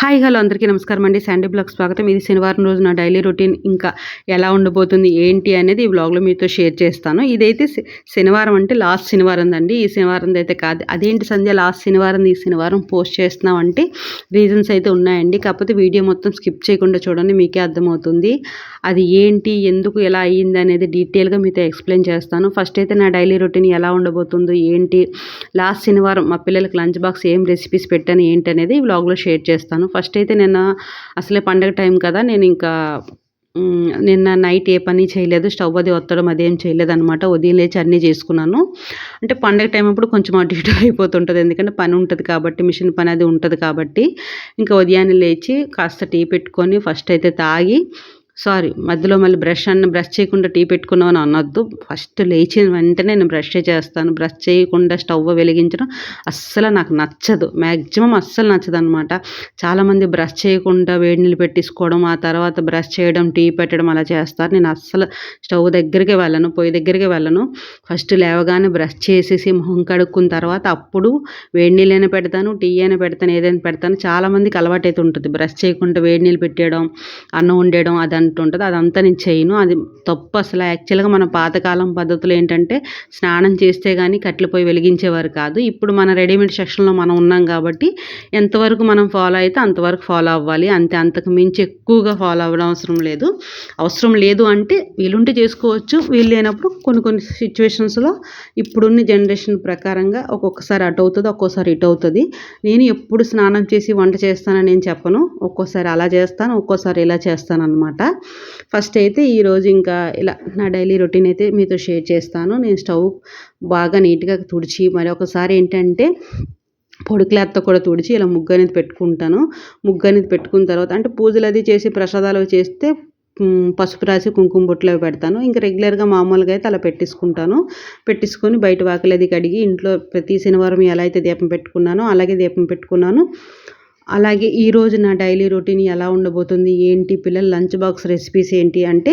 Hi hello అందరికీ నమస్కారం అండి. శాండీ బ్లాగ్ స్వాగతం. ఇది శనివారం రోజు నా డైలీ రొటీన్. ఇంకా ఎలా ఉండబోతుంది ఏంటి అనేది ఈ బ్లాగ్లో మీతో షేర్ చేస్తాను. ఇదైతే శనివారం అంటే లాస్ట్ శనివారం అండి ఈ శనివారం అయితే కాదు. అదేంటి సంధ్య లాస్ట్ శనివారం ఈ శనివారం పోస్ట్ చేస్తున్నాం అంటే రీజన్స్ అయితే ఉన్నాయండి. కాకపోతే వీడియో మొత్తం స్కిప్ చేయకుండా చూడండి మీకే అర్థమవుతుంది. అది ఏంటి ఎందుకు ఎలా అయ్యింది అనేది డీటెయిల్గా మీతో ఎక్స్ప్లెయిన్ చేస్తాను. ఫస్ట్ అయితే నా డైలీ రొటీన్ ఎలా ఉండబోతుందో ఏంటి లాస్ట్ శనివారం మా పిల్లలకి లంచ్ బాక్స్ ఏం రెసిపీస్ పెట్టాను ఏంటి అనేది ఈ వ్లాగ్లో షేర్ చేస్తాను. ఫస్ట్ అయితే నిన్న అసలే పండగ టైం కదా నేను ఇంకా నిన్న నైట్ ఏ పని చేయలేదు స్టవ్ అది ఒత్తడం అదేం చేయలేదు అనమాట ఉదయం లేచి అన్నీ చేసుకున్నాను. అంటే పండగ టైం అప్పుడు కొంచెం అటు ఇటు అయిపోతుంటుంది ఎందుకంటే పని ఉంటుంది కాబట్టి మిషన్ పని అది ఉంటుంది కాబట్టి ఇంకా ఉదయాన్నే లేచి కాస్త టీ పెట్టుకొని ఫస్ట్ అయితే తాగి సారీ మధ్యలో మళ్ళీ బ్రష్ అన్న బ్రష్ చేయకుండా టీ పెట్టుకున్నామని అని అనొద్దు. ఫస్ట్ లేచిన వెంటనే నేను బ్రష్ చేస్తాను. బ్రష్ చేయకుండా స్టవ్ వెలిగించడం అస్సలు నాకు నచ్చదు. మ్యాక్సిమం అస్సలు నచ్చదు అనమాట చాలామంది బ్రష్ చేయకుండా వేడి నీళ్ళు పెట్టించుకోవడం ఆ తర్వాత బ్రష్ చేయడం టీ పెట్టడం అలా చేస్తారు. నేను అస్సలు స్టవ్ దగ్గరికి వెళ్ళను పొయ్యి దగ్గరికి వెళ్ళను. ఫస్ట్ లేవగానే బ్రష్ చేసేసి మొహం కడుక్కున్న తర్వాత అప్పుడు వేడి నీళ్ళైనా పెడతాను టీ అయినా పెడతాను ఏదైనా పెడతాను. చాలామందికి అలవాటు అయితే ఉంటుంది. బ్రష్ చేయకుండా వేడి నీళ్ళు పెట్టేయడం అన్నం వండేయడం అది అంటుంటుంది. అదంతా నేను చేయను. అది తప్పు అసలు. యాక్చువల్గా మన పాతకాలం పద్ధతులు ఏంటంటే స్నానం చేస్తే కానీ కట్టెల పొయ్యి వెలిగించేవారు కాదు. ఇప్పుడు మన రెడీమేడ్ సెక్షన్లో మనం ఉన్నాం కాబట్టి ఎంతవరకు మనం ఫాలో అయితే అంతవరకు ఫాలో అవ్వాలి. అంతే. అంతకు మించి ఎక్కువగా ఫాలో అవ్వడం అవసరం లేదు. అవసరం లేదు అంటే వీలుంటే చేసుకోవచ్చు. వీలు లేనప్పుడు కొన్ని కొన్ని సిచ్యువేషన్స్లో ఇప్పుడున్న జనరేషన్ ప్రకారంగా ఒక్కొక్కసారి అటు అవుతుంది ఒక్కోసారి ఇటు అవుతుంది. నేను ఎప్పుడు స్నానం చేసి వంట చేస్తానని నేను చెప్పను. ఒక్కోసారి అలా చేస్తాను ఒక్కోసారి ఇలా చేస్తాను అనమాట ఫస్ట్ అయితే ఈరోజు ఇంకా ఇలా నా డైలీ రొటీన్ అయితే మీతో షేర్ చేస్తాను. నేను స్టవ్ బాగా నీట్గా తుడిచి మరి ఒకసారి ఏంటంటే పొడి క్లాత్తో కూడా తుడిచి ఇలా ముగ్గు అనేది పెట్టుకుంటాను. ముగ్గు అనేది పెట్టుకున్న తర్వాత అంటే పూజలు అది చేసి ప్రసాదాలు చేస్తే పసుపు రాసి కుంకుమ బొట్లు అవి పెడతాను. ఇంకా రెగ్యులర్గా మామూలుగా అయితే అలా పెట్టేసుకుంటాను పెట్టేసుకొని బయట వాకిలది కడిగి ఇంట్లో ప్రతి శనివారం ఎలా అయితే దీపం పెట్టుకున్నానో అలాగే దీపం పెట్టుకున్నాను. అలాగే ఈరోజు నా డైలీ రొటీన్ ఎలా ఉండబోతుంది? ఏంటి పిల్లల లంచ్ బాక్స్ రెసిపీస్ ఏంటి? అంటే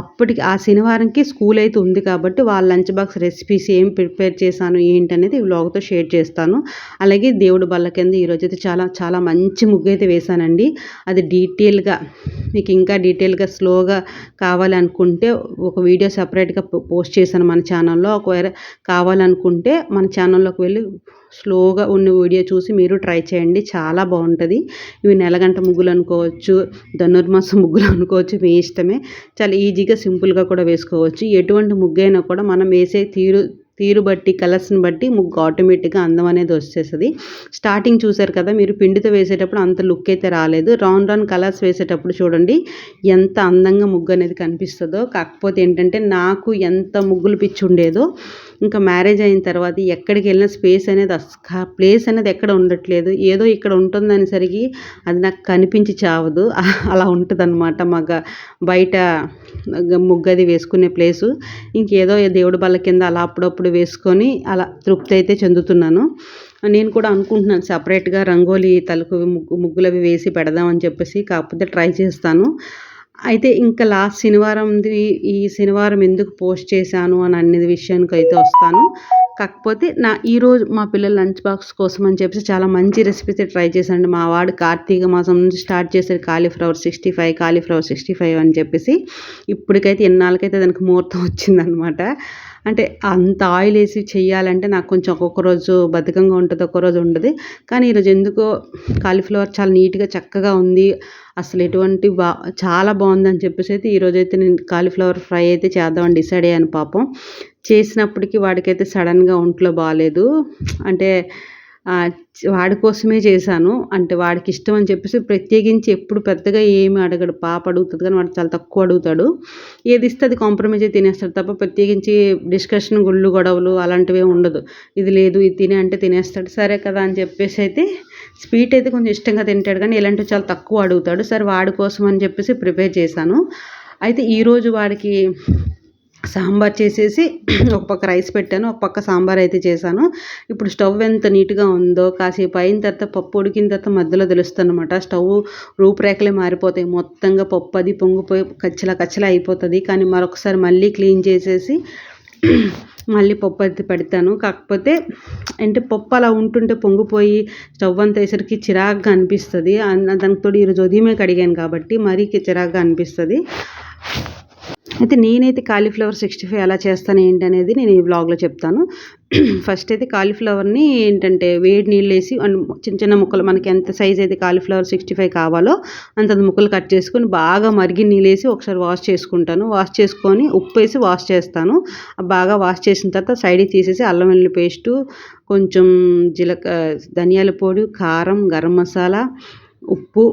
అప్పటికి ఆ శనివారంకి స్కూల్ అయితే ఉంది కాబట్టి వాళ్ళ లంచ్ బాక్స్ రెసిపీస్ ఏం ప్రిపేర్ చేశాను ఏంటి అనేది ఈ వ్లాగ్తో షేర్ చేస్తాను. అలాగే దేవుడు బల్ల కింద ఈరోజు అయితే చాలా చాలా మంచి ముగ్గు అయితే వేశానండి. అది డీటెయిల్గా మీకు ఇంకా డీటెయిల్గా స్లోగా కావాలనుకుంటే ఒక వీడియో సపరేట్గా పోస్ట్ చేశాను మన ఛానల్లో. ఒకవేళ కావాలనుకుంటే మన ఛానల్లోకి వెళ్ళి స్లోగా ఉన్న వీడియో చూసి మీరు ట్రై చేయండి. చాలా బాగుంటుంది. ఇవి నెలగంట ముగ్గులు అనుకోవచ్చు ధనుర్మాస ముగ్గులు అనుకోవచ్చు మీ ఇష్టమే. చాలా ఈజీగా సింపుల్గా కూడా వేసుకోవచ్చు. ఎటువంటి ముగ్గు అయినా కూడా మనం వేసే తీరు తీరు బట్టి కలర్స్ని బట్టి ముగ్గు ఆటోమేటిక్గా అందం అనేది వచ్చేస్తుంది. స్టార్టింగ్ చూసారు కదా మీరు పిండితో వేసేటప్పుడు అంత లుక్ అయితే రాలేదు. రౌండ్ రౌండ్ కలర్స్ వేసేటప్పుడు చూడండి ఎంత అందంగా ముగ్గు అనేది కనిపిస్తుందో. కాకపోతే ఏంటంటే నాకు ఎంత ముగ్గులు పిచ్చి ఉండేదో ఇంకా మ్యారేజ్ అయిన తర్వాత ఎక్కడికి వెళ్ళిన స్పేస్ అనేది అస్స ప్లేస్ అనేది ఎక్కడ ఉండట్లేదు. ఏదో ఇక్కడ ఉంటుందనేసరికి అది నాకు కనిపించి చావదు. అలా ఉంటుంది అనమాట మగ బయట ముగ్గది వేసుకునే ప్లేసు. ఇంకేదో దేవుడి బల్ల కింద అలా అప్పుడప్పుడు వేసుకొని అలా తృప్తి అయితే చెందుతున్నాను. నేను కూడా అనుకుంటున్నాను సపరేట్గా రంగోలీ తలకు ముగ్గు ముగ్గులు అవి వేసి పెడదామని చెప్పేసి. కాకపోతే ట్రై చేస్తాను. అయితే ఇంకా లాస్ట్ శనివారం ఈ శనివారం ఎందుకు పోస్ట్ చేశాను అని అనేది విషయానికి అయితే వస్తాను. కాకపోతే నా ఈరోజు మా పిల్లల లంచ్ బాక్స్ కోసం అని చెప్పేసి చాలా మంచి రెసిపీస్ ట్రై చేశాను మా వాడు కార్తీక మాసం నుంచి స్టార్ట్ చేశాడు cauliflower sixty five cauliflower sixty five అని చెప్పేసి. ఇప్పటికైతే ఎన్నాళ్ళకైతే దానికి ముహూర్తం వచ్చిందనమాట అంటే అంత ఆయిల్ వేసి చేయాలంటే నాకు కొంచెం ఒక్కొక్క రోజు బద్ధకంగా ఉంటుంది ఒక్కొక్క రోజు ఉండదు. కానీ ఈరోజు ఎందుకో కాలీఫ్లవర్ చాలా నీట్గా చక్కగా ఉంది. అసలు ఎటువంటి బా చాలా బాగుందని చెప్పేసి అయితే ఈరోజు అయితే నేను కాలీఫ్లవర్ ఫ్రై అయితే చేద్దామని డిసైడ్ అయ్యాను పాపం. చేసినప్పటికీ వాడికైతే సడన్గా ఒంట్లో బాగాలేదు అంటే వాడి కోసమే చేశాను. అంటే వాడికి ఇష్టం అని చెప్పేసి ప్రత్యేకించి ఎప్పుడు పెద్దగా ఏమి అడగడు. పాప అడుగుతుంది కానీ వాడు చాలా తక్కువ అడుగుతాడు. ఏది ఇస్తే అది కాంప్రమైజ్ అయితే తినేస్తాడు తప్ప ప్రత్యేకించి డిస్కషన్ గుళ్ళు గొడవలు అలాంటివి ఉండదు. ఇది లేదు ఇది తినే అంటే తినేస్తాడు. సరే కదా అని చెప్పేసి అయితే స్వీట్ అయితే కొంచెం ఇష్టంగా తింటాడు కానీ ఇలాంటివి చాలా తక్కువ అడుగుతాడు. సరే వాడి కోసం అని చెప్పేసి ప్రిపేర్ చేశాను. అయితే ఈరోజు వాడికి సాంబార్ చేసేసి ఒక పక్క రైస్ పెట్టాను ఒక పక్క సాంబార్ అయితే చేశాను. ఇప్పుడు స్టవ్ ఎంత నీట్గా ఉందో కాసేపు అయిన తర్వాత పప్పు ఉడికిన తర్వాత మధ్యలో తెలుస్తుంది అనమాట స్టవ్ రూపురేఖలే మారిపోతాయి. మొత్తంగా పప్పు అది పొంగిపోయి కచ్చలా కచ్చలా అయిపోతుంది. కానీ మరొకసారి మళ్ళీ క్లీన్ చేసేసి మళ్ళీ పప్పు అయితే పెడతాను. కాకపోతే అంటే పప్పు అలా ఉంటుంటే పొంగిపోయి స్టవ్ అంత వేసరికి చిరాగ్గా అనిపిస్తుంది. దానికి తోడు ఈరోజు ఉదయమే కడిగాను కాబట్టి మరీ చిరాగ్గా అనిపిస్తుంది. అయితే నేనైతే కాలీఫ్లవర్ సిక్స్టీ ఫైవ్ ఎలా చేస్తాను ఏంటనేది నేను ఈ బ్లాగ్లో చెప్తాను. ఫస్ట్ అయితే కాలీఫ్లవర్ని ఏంటంటే వేడి నీళ్ళు వేసి చిన్న చిన్న ముక్కలు మనకి ఎంత సైజ్ అయితే కాలీఫ్లవర్ సిక్స్టీ ఫైవ్ కావాలో అంత ముక్కలు కట్ చేసుకొని బాగా మరిగి నీళ్ళు వేసి ఒకసారి వాష్ చేసుకుంటాను. వాష్ చేసుకొని ఉప్పు వేసి వాష్ చేస్తాను. బాగా వాష్ చేసిన తర్వాత సైడ్కి తీసేసి అల్లం వెల్లుల్లి పేస్టు కొంచెం జీలక ధనియాల పొడి కారం గరం మసాలా ఉప్పు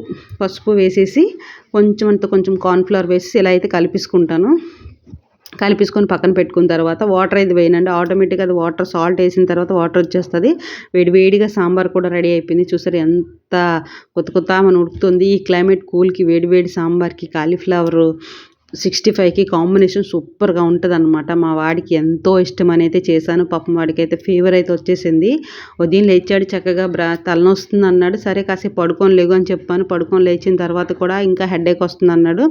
పసుపు వేసేసి కొంచెం అంత కొంచెం కార్న్ఫ్లవర్ వేసి ఇలా అయితే కలిపేసుకుంటాను. కలిపేసుకొని పక్కన పెట్టుకున్న తర్వాత వాటర్ అయితే వేయనండి. ఆటోమేటిక్గా అది వాటర్ సాల్ట్ వేసిన తర్వాత వాటర్ వచ్చేస్తుంది. వేడి వేడిగా సాంబార్ కూడా రెడీ అయిపోయింది. చూసారు ఎంత కొత్త కొత్త మన ఉడుకుతుంది. ఈ క్లైమేట్ కూల్కి వేడి వేడి సాంబార్కి కాలీఫ్లవర్ సిక్స్టీ ఫైవ్కి కాంబినేషన్ సూపర్గా ఉంటుంది అనమాట మా వాడికి ఎంతో ఇష్టం అని అయితే చేశాను. పాపం వాడికి అయితే ఫీవర్ అయితే వచ్చేసింది. ఉదయం లేచాడు చక్కగా బ్రా తలనొస్తుంది అన్నాడు సరే కాసేపు పడుకొని లేగు అని చెప్పాను. పడుకొని లేచిన తర్వాత కూడా ఇంకా హెడేక్ వస్తుంది అన్నాడు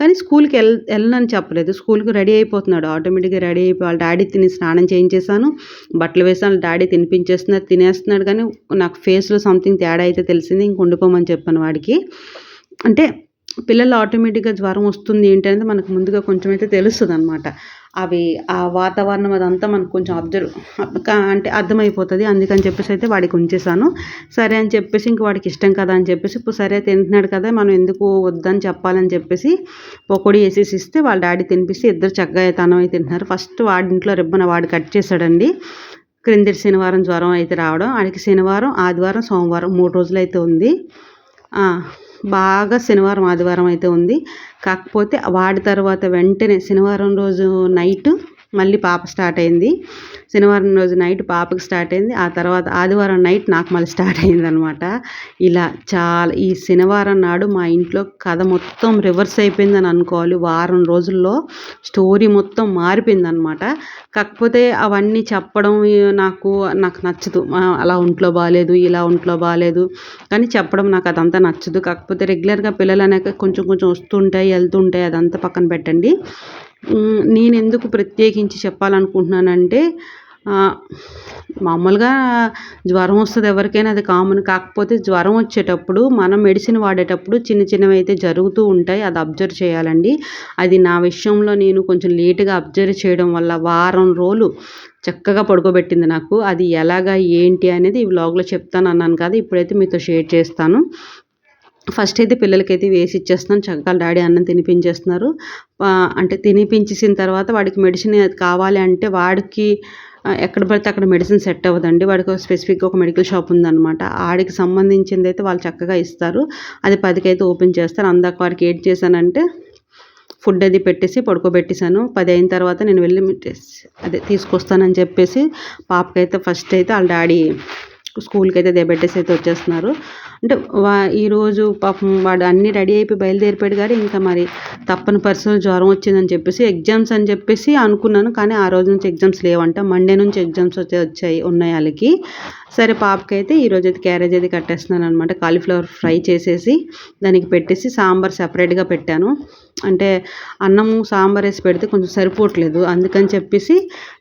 కానీ స్కూల్కి వెళ్ వెళ్ళనని చెప్పలేదు. స్కూల్కి రెడీ అయిపోతున్నాడు. ఆటోమేటిక్గా రెడీ అయిపోయి వాళ్ళ డాడీ తిని స్నానం చేయించేసాను బట్టలు వేసాను డాడీ తినిపించేస్తున్నాడు తినేస్తున్నాడు. కానీ నాకు ఫేస్లో సంథింగ్ తేడా అయితే తెలిసింది. ఇంక ఉండిపోమని చెప్పాను వాడికి. అంటే పిల్లలు ఆటోమేటిక్గా జ్వరం వస్తుంది ఏంటి అనేది మనకు ముందుగా కొంచెం అయితే తెలుస్తుంది అనమాట అవి ఆ వాతావరణం అదంతా మనకు కొంచెం అబ్జర్వ్ అంటే అర్థమైపోతుంది. అందుకని చెప్పేసి అయితే వాడికి ఉంచేసాను. సరే అని చెప్పేసి ఇంక వాడికి ఇష్టం కదా అని చెప్పేసి ఇప్పుడు సరే తింటున్నాడు కదా మనం ఎందుకు వద్దని చెప్పాలని చెప్పేసి పొకొడి వేసేసి ఇస్తే వాళ్ళ డాడీ తినిపిస్తే ఇద్దరు చక్కగా తనమై తింటున్నారు. ఫస్ట్ వాడి ఇంట్లో రిబ్బన వాడు కట్ చేశాడండి. క్రిందటి శనివారం జ్వరం అయితే రావడం ఆడికి శనివారం ఆదివారం సోమవారం మూడు రోజులు అయితే ఉంది బాగా శనివారం ఆదివారం అయితే ఉంది. కాకపోతే వాడి తర్వాత వెంటనే శనివారం రోజు నైట్ మళ్ళీ పాప స్టార్ట్ అయింది. శనివారం రోజు నైట్ పాపకి స్టార్ట్ అయింది. ఆ తర్వాత ఆదివారం నైట్ నాకు మళ్ళీ స్టార్ట్ అయింది అనమాట ఇలా చాలా ఈ శనివారం నాడు మా ఇంట్లో కథ మొత్తం రివర్స్ అయిపోయిందని అనుకోవాలి. వారం రోజుల్లో స్టోరీ మొత్తం మారిపోయింది అనమాట కాకపోతే అవన్నీ చెప్పడం నాకు నాకు నచ్చదు. అలా ఒంట్లో బాగాలేదు ఇలా ఒంట్లో బాగాలేదు కానీ చెప్పడం నాకు అదంతా నచ్చదు. కాకపోతే రెగ్యులర్గా పిల్లలు అనేక కొంచెం కొంచెం వస్తుంటాయి వెళ్తుంటాయి. అదంతా పక్కన పెట్టండి. నేను ఎందుకు ప్రత్యేకించి చెప్పాలనుకుంటున్నానంటే మామూలుగా జ్వరం వస్తుంది ఎవరికైనా అది కామన్. కాకపోతే జ్వరం వచ్చేటప్పుడు మనం మెడిసిన్ వాడేటప్పుడు చిన్న చిన్నవి అయితే జరుగుతూ ఉంటాయి అది అబ్జర్వ్ చేయాలండి. అది నా విషయంలో నేను కొంచెం లేటుగా అబ్జర్వ్ చేయడం వల్ల వారం రోజులు చక్కగా పడుకోబెట్టింది నాకు. అది ఎలాగా ఏంటి అనేది ఈ వ్లాగ్లో చెప్తాను అన్నాను కదా ఇప్పుడైతే మీతో షేర్ చేస్తాను. ఫస్ట్ అయితే పిల్లలకైతే వేసి ఇచ్చేస్తున్నాను చక్కగా డాడీ అన్నం తినిపించేస్తున్నారు. అంటే తినిపించేసిన తర్వాత వాడికి మెడిసిన్ కావాలి అంటే వాడికి ఎక్కడ పడితే అక్కడ మెడిసిన్ సెట్ అవ్వదండి. వాడికి స్పెసిఫిక్గా ఒక మెడికల్ షాప్ ఉందన్నమాట. ఆడికి సంబంధించింది అయితే వాళ్ళు చక్కగా ఇస్తారు. అది పదికైతే ఓపెన్ చేస్తారు. అందాక వాడికి ఏం చేశానంటే ఫుడ్ అది పెట్టేసి పడుకోబెట్టేశాను. పది అయిన తర్వాత నేను వెళ్ళి అదే తీసుకొస్తానని చెప్పేసి పాపకైతే ఫస్ట్ అయితే వాళ్ళ డాడీ స్కూల్కి అయితే దేబెట్టేసి అయితే వచ్చేస్తున్నారు. అంటే వా ఈరోజు పాపం వాడు అన్ని రెడీ అయిపోయి బయలుదేరిపోయాడు కానీ ఇంకా మరి తప్పని పరిస్థితులు జ్వరం వచ్చిందని చెప్పేసి ఎగ్జామ్స్ అని చెప్పేసి అనుకున్నాను. కానీ ఆ రోజు నుంచి ఎగ్జామ్స్ లేవంట. మండే నుంచి ఎగ్జామ్స్ వచ్చే వచ్చాయి ఉన్నాయి వాళ్ళకి. సరే పాపకైతే ఈరోజు అయితే క్యారేజ్ అయితే కట్టేస్తున్నాను అనమాట కాలీఫ్లవర్ ఫ్రై చేసేసి దానికి పెట్టేసి సాంబార్ సెపరేట్గా పెట్టాను. అంటే అన్నము సాంబార్ వేసి పెడితే కొంచెం సరిపోవట్లేదు. అందుకని చెప్పేసి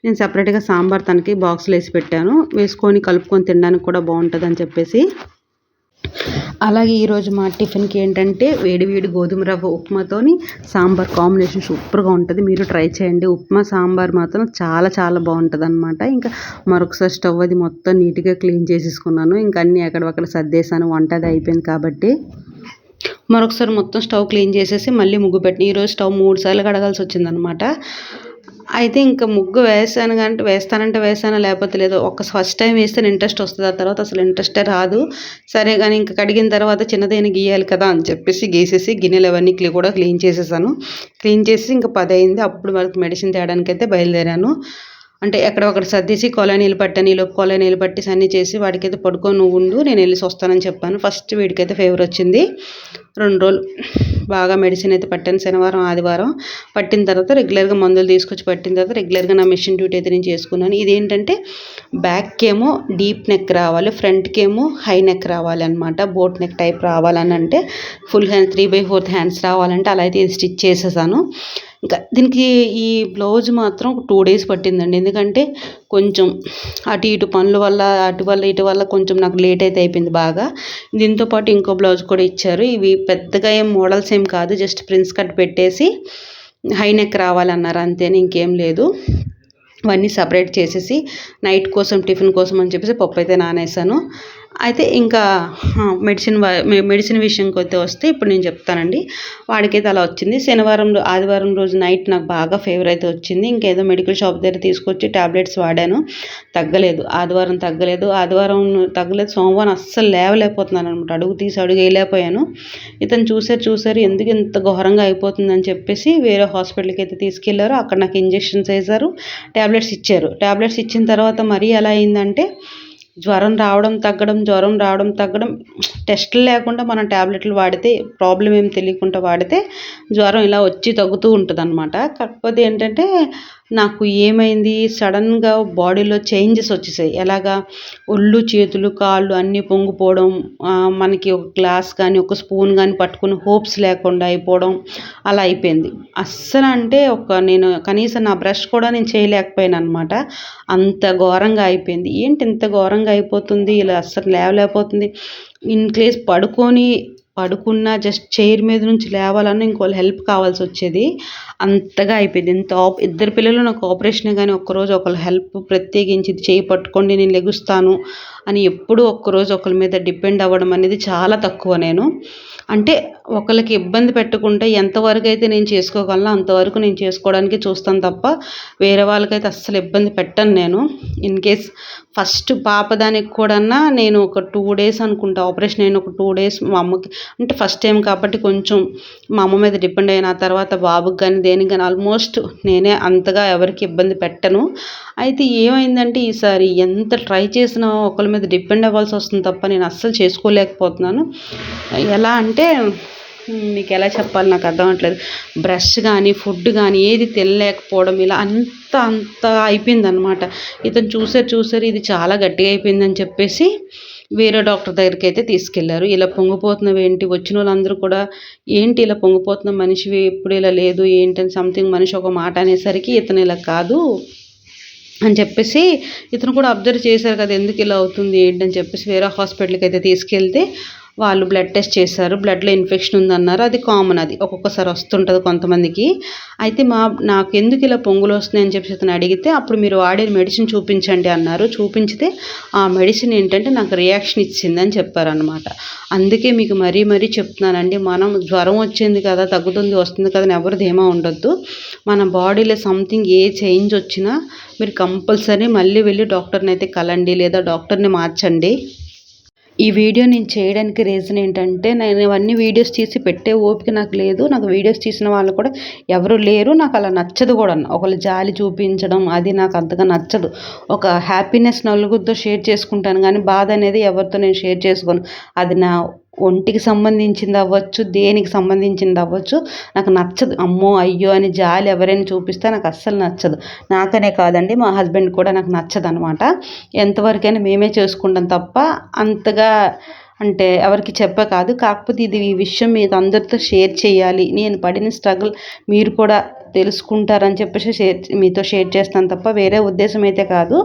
నేను సపరేట్గా సాంబార్ తనకి బాక్స్లో వేసి పెట్టాను. వేసుకొని కలుపుకొని తినడానికి కూడా బాగుంటుంది అని చెప్పేసి. అలాగే ఈరోజు మా టిఫిన్కి ఏంటంటే వేడి వేడి గోధుమ రవ్వ ఉప్మాతోని సాంబార్ కాంబినేషన్ సూపర్గా ఉంటుంది. మీరు ట్రై చేయండి. ఉప్మా సాంబార్ మాత్రం చాలా చాలా బాగుంటుంది అనమాట ఇంకా మరొకసారి స్టవ్ అది మొత్తం నీట్గా క్లీన్ చేసేసుకున్నాను. ఇంకా అన్నీ అక్కడక్కడ సర్దేశాను. వంట అది అయిపోయింది కాబట్టి. మరొకసారి మొత్తం స్టవ్ క్లీన్ చేసేసి మళ్ళీ ముగ్గు పెట్టిన. ఈరోజు స్టవ్ మూడు సార్లు కడగాల్సి వచ్చిందనమాట అయితే ఇంకా ముగ్గు వేసాను అంటే వేస్తానంటే వేసాను లేకపోతే లేదు. ఒక ఫస్ట్ టైం వేస్తే ఇంట్రెస్ట్ వస్తుంది. ఆ తర్వాత అసలు ఇంట్రెస్టే రాదు. సరే కానీ ఇంకా కడిగిన తర్వాత చిన్నదైన గీయాలి కదా అని చెప్పేసి గీసేసి గిన్నెలు అవన్నీ కూడా క్లీన్ చేసేసాను. క్లీన్ చేసి ఇంకా పది అయింది అప్పుడు వాళ్ళకి మెడిసిన్ తేయడానికి అయితే బయలుదేరాను. అంటే ఎక్కడ ఒకటి సర్దేసి కొలనీళ్ళు పట్టని ఈలోపు కొలనీళ్ళు పట్టి అన్నీ చేసి వాడికైతే పడుకొని నువ్వు ఉండు నేను వెళ్ళి వస్తానని చెప్పాను. ఫస్ట్ వీడికైతే ఫేవర్ వచ్చింది. రెండు రోజులు బాగా మెడిసిన్ అయితే పట్టాను శనివారం ఆదివారం. పట్టిన తర్వాత రెగ్యులర్గా మందులు తీసుకొచ్చి పట్టిన తర్వాత రెగ్యులర్గా నా మిషన్ డ్యూటీ అయితే నేను చేసుకున్నాను. ఇదేంటంటే బ్యాక్కేమో డీప్ నెక్ రావాలి ఫ్రంట్కేమో హై నెక్ రావాలి అనమాట బోట్ నెక్ టైప్ రావాలని అంటే full hand three by fourth hands రావాలంటే అలా అయితే స్టిచ్ చేసేసాను. ఇంకా దీనికి ఈ బ్లౌజ్ మాత్రం టూ డేస్ పట్టిందండి. ఎందుకంటే కొంచెం అటు ఇటు పనుల వల్ల అటు వల్ల ఇటు వల్ల కొంచెం నాకు లేట్ అయితే అయిపోయింది బాగా. దీంతో పాటు ఇంకో బ్లౌజ్ కూడా ఇచ్చారు. ఇవి పెద్దగా ఏం మోడల్స్ ఏం కాదు. జస్ట్ ప్రిన్స్ కట్ పెట్టేసి హై నెక్ రావాలన్నారు. అంతేని ఇంకేం లేదు. ఇవన్నీ సపరేట్ చేసేసి నైట్ కోసం టిఫిన్ కోసం అని చెప్పేసి పప్పు అయితే నానేసాను. అయితే ఇంకా మెడిసిన్ మెడిసిన్ విషయంకి అయితే వస్తే ఇప్పుడు నేను చెప్తానండి. వాడికైతే అలా వచ్చింది. శనివారం ఆదివారం రోజు నైట్ నాకు బాగా ఫీవర్ అయితే వచ్చింది. ఇంకేదో మెడికల్ షాప్ దగ్గర తీసుకొచ్చి ట్యాబ్లెట్స్ వాడాను. తగ్గలేదు. ఆదివారం తగ్గలేదు. ఆదివారం తగ్గలేదు. సోమవారం అస్సలు లేవలేకపోతున్నాను అనమాట అడుగు తీసి అడుగు వేయలేకపోయాను. ఇతను చూసారు చూసారు ఎందుకు ఇంత ఘోరంగా అయిపోతుందని చెప్పేసి వేరే హాస్పిటల్కి అయితే తీసుకెళ్ళారు. అక్కడ నాకు ఇంజెక్షన్స్ వేశారు ట్యాబ్లెట్స్ ఇచ్చారు. ట్యాబ్లెట్స్ ఇచ్చిన తర్వాత మరీ ఎలా అయిందంటే జ్వరం రావడం తగ్గడం జ్వరం రావడం తగ్గడం టెస్టులు లేకుండా మనం ట్యాబ్లెట్లు వాడితే ప్రాబ్లం ఏం తెలియకుండా వాడితే జ్వరం ఇలా వచ్చి తగ్గుతూ ఉంటుంది అనమాట కాకపోతే ఏంటంటే నాకు ఏమైంది? సడన్గా బాడీలో చేంజెస్ వచ్చేసాయి. ఎలాగా? ఒళ్ళు చేతులు కాళ్ళు అన్నీ పొంగిపోవడం మనకి ఒక గ్లాస్ కానీ ఒక స్పూన్ కానీ పట్టుకుని హోప్స్ లేకుండా అయిపోవడం అలా అయిపోయింది. అస్సలు అంటే ఒక నేను కనీసం నా బ్రష్ కూడా నేను చేయలేకపోయాను అనమాట అంత ఘోరంగా అయిపోయింది. ఏంటి ఇంత ఘోరంగా అయిపోతుంది? ఇలా అస్సలు లేవలేకపోతుంది. ఇన్ కేస్ పడుకొని పడుకున్నా జస్ట్ చైర్ మీద నుంచి లేవాలన్నా ఇంకోళ్ళ హెల్ప్ కావాల్సి వచ్చేది. అంతగా అయిపోయింది. ఎంత ఆప్ ఇద్దరు పిల్లలు నాకు ఆపరేషన్ కానీ ఒక్కరోజు ఒకళ్ళ హెల్ప్ ప్రత్యేకించి చేయి పట్టుకోండి నేను లెగుస్తాను అని ఎప్పుడూ ఒక్కరోజు ఒకరి మీద డిపెండ్ అవ్వడం అనేది చాలా తక్కువ నేను. అంటే ఒకరికి ఇబ్బంది పెట్టకుండా ఎంతవరకు అయితే నేను చేసుకోగలనో అంతవరకు నేను చేసుకోవడానికి చూస్తాను తప్ప వేరే వాళ్ళకైతే అస్సలు ఇబ్బంది పెట్టను నేను. ఇన్ కేస్ ఫస్ట్ పాపదానికి కూడా నేను ఒక టూ డేస్ అనుకుంటా ఆపరేషన్ అయిన ఒక టూ డేస్ మా అమ్మకి. అంటే ఫస్ట్ టైం కాబట్టి కొంచెం మా అమ్మ మీద డిపెండ్ అయిన తర్వాత బాబుకి కానీ దేనికి కానీ ఆల్మోస్ట్ నేనే అంతగా ఎవరికి ఇబ్బంది పెట్టను. అయితే ఏమైందంటే ఈసారి ఎంత ట్రై చేసినా ఒకరి మీద డిపెండ్ అవ్వాల్సి వస్తుంది తప్ప నేను అస్సలు చేసుకోలేకపోతున్నాను. ఎలా అంటే మీకు ఎలా చెప్పాలి నాకు అర్థం అవ్వట్లేదు. బ్రష్ కానీ ఫుడ్ కానీ ఏది తినలేకపోవడం ఇలా అంత అంత అయిపోయిందనమాట ఇతను చూసారు చూసారు ఇది చాలా గట్టిగా అయిపోయిందని చెప్పేసి వేరే డాక్టర్ దగ్గరికి అయితే తీసుకెళ్ళారు. ఇలా పొంగిపోతున్నవి ఏంటి? వచ్చిన వాళ్ళందరూ కూడా ఏంటి ఇలా పొంగిపోతున్న? మనిషి ఎప్పుడు ఇలా లేదు ఏంటని సంథింగ్ మనిషి ఒక మాట అనేసరికి ఇతను ఇలా కాదు. అని చెప్పేసి ఇతను కూడా అబ్జర్వ్ చేశారు కదా ఎందుకు ఇలా అవుతుంది ఏంటని చెప్పేసి వేరే హాస్పిటల్కి అయితే తీసుకెళ్తే వాళ్ళు బ్లడ్ టెస్ట్ చేశారు బ్లడ్లో ఇన్ఫెక్షన్ ఉందన్నారు. అది కామన్ అది. ఒక్కొక్కసారి వస్తుంటుంది కొంతమందికి. అయితే మా నాకు ఎందుకు ఇలా పొంగులు వస్తున్నాయి అని చెప్పి అతను అడిగితే అప్పుడు మీరు వాడే మెడిసిన్ చూపించండి అన్నారు. చూపించితే ఆ మెడిసిన్ ఏంటంటే నాకు రియాక్షన్ ఇచ్చిందని చెప్పారనమాట అందుకే మీకు మరీ మరీ చెప్తున్నానండి. మనం జ్వరం వచ్చింది కదా తగ్గుతుంది వస్తుంది కదా అని ఎవరు ధీమా ఉండొద్దు. మన బాడీలో సంథింగ్ ఏ చేంజ్ వచ్చినా మీరు కంపల్సరీ మళ్ళీ వెళ్ళి డాక్టర్ని అయితే కలండి లేదా డాక్టర్ని మార్చండి. ఈ వీడియో నేను చేయడానికి రీజన్ ఏంటంటే నేను ఇవన్నీ వీడియోస్ తీసి పెట్టే ఓపిక నాకు లేదు. నాకు వీడియోస్ తీసిన వాళ్ళు కూడా ఎవరు లేరు. నాకు అలా నచ్చదు కూడా. ఒకళ్ళు జాలి చూపించడం అది నాకు అంతగా నచ్చదు. ఒక హ్యాపీనెస్ నలుగురితో షేర్ చేసుకుంటాను కానీ బాధ అనేది ఎవరితో నేను షేర్ చేసుకోను. అది నా ఒంటికి సంబంధించింది అవ్వచ్చు దేనికి సంబంధించింది అవ్వచ్చు నాకు నచ్చదు. అమ్మో అయ్యో అని జాలి ఎవరైనా చూపిస్తే నాకు అస్సలు నచ్చదు. నాకనే కాదండి మా హస్బెండ్ కూడా నాకు నచ్చదు అనమాట ఎంతవరకైనా మేమే చేసుకుంటాం తప్ప అంతగా అంటే ఎవరికి చెప్పకాదు కాకపోతే ఇది ఈ విషయం మీద అందరితో షేర్ చేయాలి. నేను పడిన స్ట్రగుల్ మీరు కూడా తెలుసుకుంటారని చెప్పేసి షేర్ మీతో షేర్ చేస్తాను తప్ప వేరే ఉద్దేశం అయితే కాదు.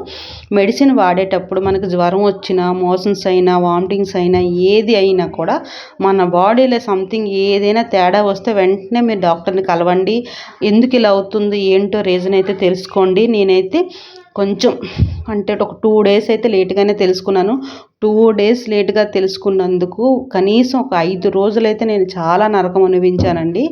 మెడిసిన్ వాడేటప్పుడు మనకు జ్వరం వచ్చినా మోషన్స్ అయినా వామిటింగ్స్ అయినా ఏది అయినా కూడా మన బాడీలో సంథింగ్ ఏదైనా తేడా వస్తే వెంటనే మీరు డాక్టర్ని కలవండి. ఎందుకు ఇలా అవుతుంది ఏంటో రీజన్ అయితే తెలుసుకోండి. నేనైతే కొంచెం అంటే ఒక టూ డేస్ అయితే లేట్గానే తెలుసుకున్నాను. టూ డేస్ లేట్గా తెలుసుకున్నందుకు కనీసం ఒక ఐదు రోజులైతే నేను చాలా నరకం అనుభవించానండి.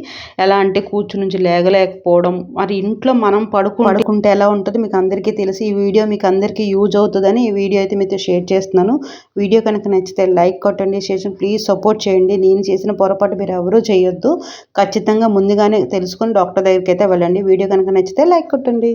ఎలా అంటే కూర్చుని నుంచి లేగలేకపోవడం మరి ఇంట్లో మనం పడుకు పడుకుంటే ఎలా ఉంటుంది మీకు అందరికీ తెలిసి ఈ వీడియో మీకు అందరికీ యూజ్ అవుతుందని ఈ వీడియో అయితే మీతో షేర్ చేస్తున్నాను. వీడియో కనుక నచ్చితే లైక్ కొట్టండి షేర్ ప్లీజ్ సపోర్ట్ చేయండి. నేను చేసిన పొరపాటు మీరు ఎవరూ చేయొద్దు. ఖచ్చితంగా ముందుగానే తెలుసుకొని డాక్టర్ దగ్గరికి అయితే వెళ్ళండి. వీడియో కనుక నచ్చితే లైక్ కొట్టండి.